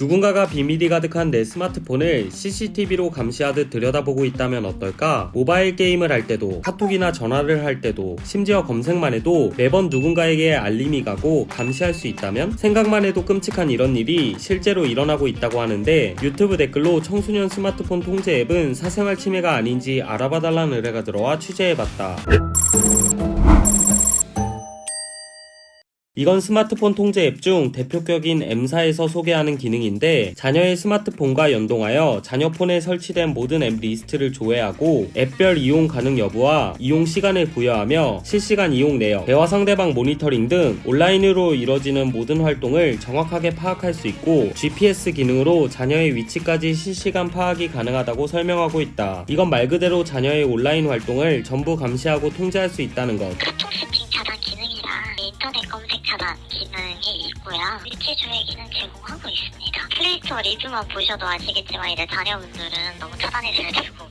누군가가 비밀이 가득한 내 스마트폰을 CCTV로 감시하듯 들여다보고 있다면 어떨까? 모바일 게임을 할 때도, 카톡이나 전화를 할 때도, 심지어 검색만 해도 매번 누군가에게 알림이 가고 감시할 수 있다면? 생각만 해도 끔찍한 이런 일이 실제로 일어나고 있다고 하는데 유튜브 댓글로 청소년 스마트폰 통제 앱은 사생활 침해가 아닌지 알아봐달라는 의뢰가 들어와 취재해봤다. 이건 스마트폰 통제 앱 중 대표격인 M사에서 소개하는 기능인데 자녀의 스마트폰과 연동하여 자녀 폰에 설치된 모든 앱 리스트를 조회하고 앱별 이용 가능 여부와 이용 시간을 부여하며 실시간 이용 내역, 대화 상대방 모니터링 등 온라인으로 이뤄지는 모든 활동을 정확하게 파악할 수 있고 GPS 기능으로 자녀의 위치까지 실시간 파악이 가능하다고 설명하고 있다. 이건 말 그대로 자녀의 온라인 활동을 전부 감시하고 통제할 수 있다는 것. 인터넷 검색 차단 기능이 있고요. 위치 조회 기능 제공하고 있습니다. 플레이스토어 리뷰만 보셔도 아시겠지만 이제 자녀분들은 너무 차단해줘야 되고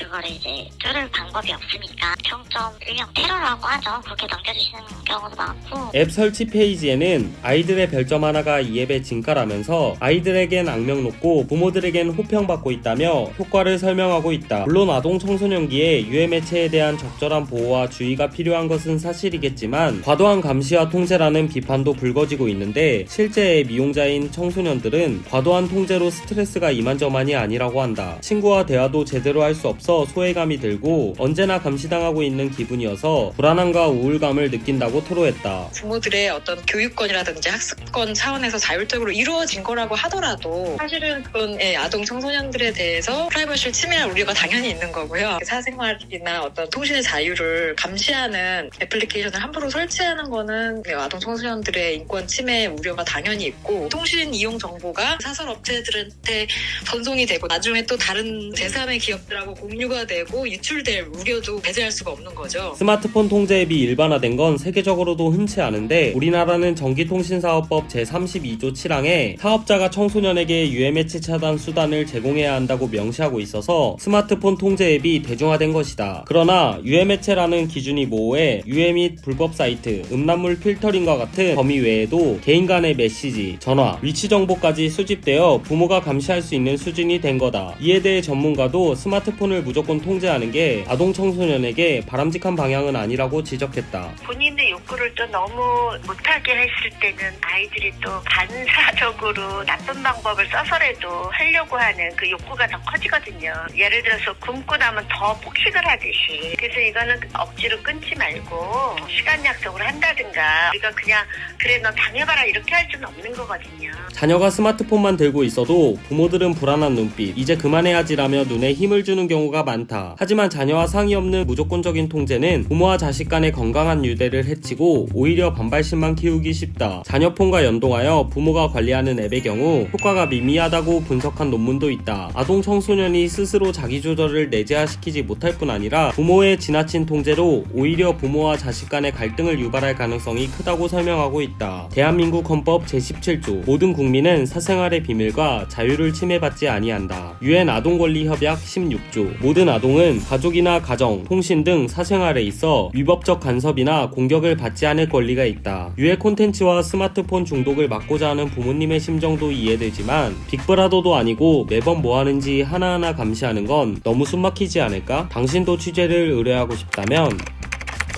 그거를 이제 뚫을 방법이 없으니까 평점 일명 테러라고 하죠. 그렇게 남겨주시는 경우도 많고 앱 설치 페이지에는 아이들의 별점 하나가 이 앱의 진가라면서 아이들에겐 악명 높고 부모들에겐 호평받고 있다며 효과를 설명하고 있다. 물론 아동 청소년기에 유해 매체에 대한 적절한 보호와 주의가 필요한 것은 사실이겠지만 과도한 감시와 통제라는 비판도 불거지고 있는데 실제 앱 이용자인 청소년들은 과도한 통제로 스트레스가 이만저만이 아니라고 한다. 친구와 대화도 제대로 할 수 없어 소외감이 들고 언제나 감시당하고 있는 기분이어서 불안함과 우울감을 느낀다고 토로했다. 부모들의 어떤 교육권이라든지 학습권 차원에서 자율적으로 이루어진 거라고 하더라도 사실은 그건 예, 아동 청소년들에 대해서 프라이버시를 침해할 우려가 당연히 있는 거고요. 사생활이나 어떤 통신의 자유를 감시하는 애플리케이션을 함부로 설치하는 거는 예, 아동 청소년들의 인권 침해 우려가 당연히 있고 통신 이용 정보가 사설 업체들한테 전송이 되고 나중에 또 다른 제3의 기업들하고 공유 가 되고 유출될 우려도 배제할 수가 없는 거죠. 스마트폰 통제 앱이 일반화된 건 세계적으로도 흔치 않은데 우리나라는 전기통신사업법 제32조 7항에 사업자가 청소년에게 유해매체 차단 수단을 제공해야 한다고 명시하고 있어서 스마트폰 통제 앱이 대중화된 것이다. 그러나 유해매체라는 기준이 모호해 유해 및 불법 사이트, 음란물 필터링과 같은 범위 외에도 개인 간의 메시지, 전화, 위치 정보까지 수집되어 부모가 감시할 수 있는 수준이 된 거다. 이에 대해 전문가도 스마트폰을 무조건 통제하는 게 아동 청소년에게 바람직한 방향은 아니라고 지적했다. 본인의 욕구를 또 너무 못하게 했을 때는 아이들이 또 반사적으로 나쁜 방법을 써서라도 하려고 하는 그 욕구가 더 커지거든요. 예를 들어서 굶고 나면 더 폭식을 하듯이. 그래서 이거는 억지로 끊지 말고 시간 약속을 한다든가 우리가 그냥 그래 너 당해봐라 이렇게 할 수는 없는 거거든요. 자녀가 스마트폰만 들고 있어도 부모들은 불안한 눈빛, 이제 그만해야지라며 눈에 힘을 주는 경우가 많다. 하지만 자녀와 상의 없는 무조건적인 통제는 부모와 자식 간의 건강한 유대를 해치고 오히려 반발심만 키우기 쉽다. 자녀폰과 연동하여 부모가 관리하는 앱의 경우 효과가 미미하다고 분석한 논문도 있다. 아동 청소년이 스스로 자기조절을 내재화시키지 못할 뿐 아니라 부모의 지나친 통제로 오히려 부모와 자식 간의 갈등을 유발할 가능성이 크다고 설명하고 있다. 대한민국 헌법 제17조 모든 국민은 사생활의 비밀과 자유를 침해받지 아니한다. 유엔 아동권리협약 16조 모든 아동은 가족이나 가정, 통신 등 사생활에 있어 위법적 간섭이나 공격을 받지 않을 권리가 있다. 유해 콘텐츠와 스마트폰 중독을 막고자 하는 부모님의 심정도 이해되지만 빅브라더도 아니고 매번 뭐 하는지 하나하나 감시하는 건 너무 숨막히지 않을까? 당신도 취재를 의뢰하고 싶다면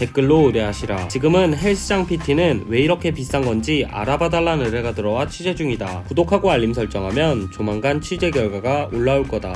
댓글로 의뢰하시라. 지금은 헬스장 PT는 왜 이렇게 비싼 건지 알아봐달라는 의뢰가 들어와 취재 중이다. 구독하고 알림 설정하면 조만간 취재 결과가 올라올 거다.